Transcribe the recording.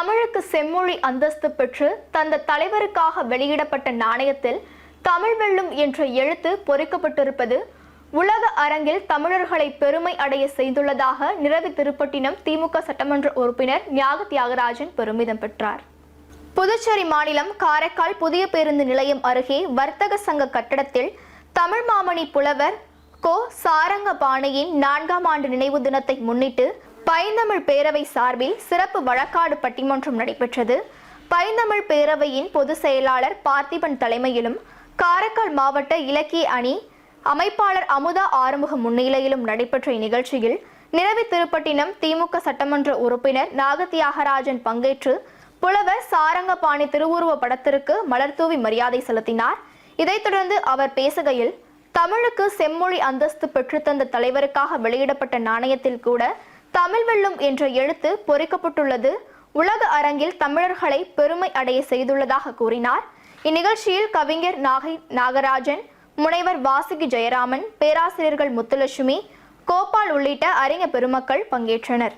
தமிழுக்கு செம்மொழி அந்தஸ்து பெற்று தந்த தலைவருக்காக வெளியிடப்பட்ட நாணயத்தில் தமிழ் வெல்லும் என்ற எழுத்து பொறிக்கப்பட்டிருப்பது உலக அரங்கில் தமிழர்களை பெருமை அடைய செய்துள்ளதாக நிரவி திருப்பட்டினம் திமுக சட்டமன்ற உறுப்பினர் ஞாக தியாகராஜன் பெருமிதம் பெற்றார். புதுச்சேரி மாநிலம் காரைக்கால் புதிய பேருந்து நிலையம் அருகே வர்த்தக சங்க கட்டடத்தில் தமிழ் மாமணி புலவர் கோ சாரங்கபாணியின் நான்காம் ஆண்டு நினைவு தினத்தை முன்னிட்டு பைந்தமிழ் பேரவை சார்பில் சிறப்பு வழக்காடு பட்டிமன்றம் நடைபெற்றது. பைந்தமிழ் பேரவையின் பொதுச் செயலாளர் பார்த்திபன் தலைமையிலும் காரைக்கால் மாவட்ட இலக்கிய அணி அமைப்பாளர் அமுதா ஆறுமுகம் முன்னிலையிலும் நடைபெற்ற இந்நிகழ்ச்சியில் நிரவி திருப்பட்டினம் திமுக சட்டமன்ற உறுப்பினர் நாகத்தியாகராஜன் பங்கேற்று புலவர் சாரங்கபாணி திருவுருவ படத்திற்கு மலர்தூவி மரியாதை செலுத்தினார். இதைத் தொடர்ந்து அவர் பேசுகையில் தமிழுக்கு செம்மொழி அந்தஸ்து பெற்றுத்தந்த தலைவருக்காக வெளியிடப்பட்ட நாணயத்தில் கூட தமிழ் வெல்லும் என்ற எழுத்து பொறிக்கப்பட்டுள்ளது. உலக அரங்கில் தமிழர்களை பெருமை அடைய செய்துள்ளதாக கூறினார். இந்நிகழ்ச்சியில் கவிஞர் நாகை நாகராஜன் முனைவர் வாசுகி ஜெயராமன் பேராசிரியர்கள் முத்துலட்சுமி கோபால் உள்ளிட்ட அறிஞர் பெருமக்கள் பங்கேற்றனர்.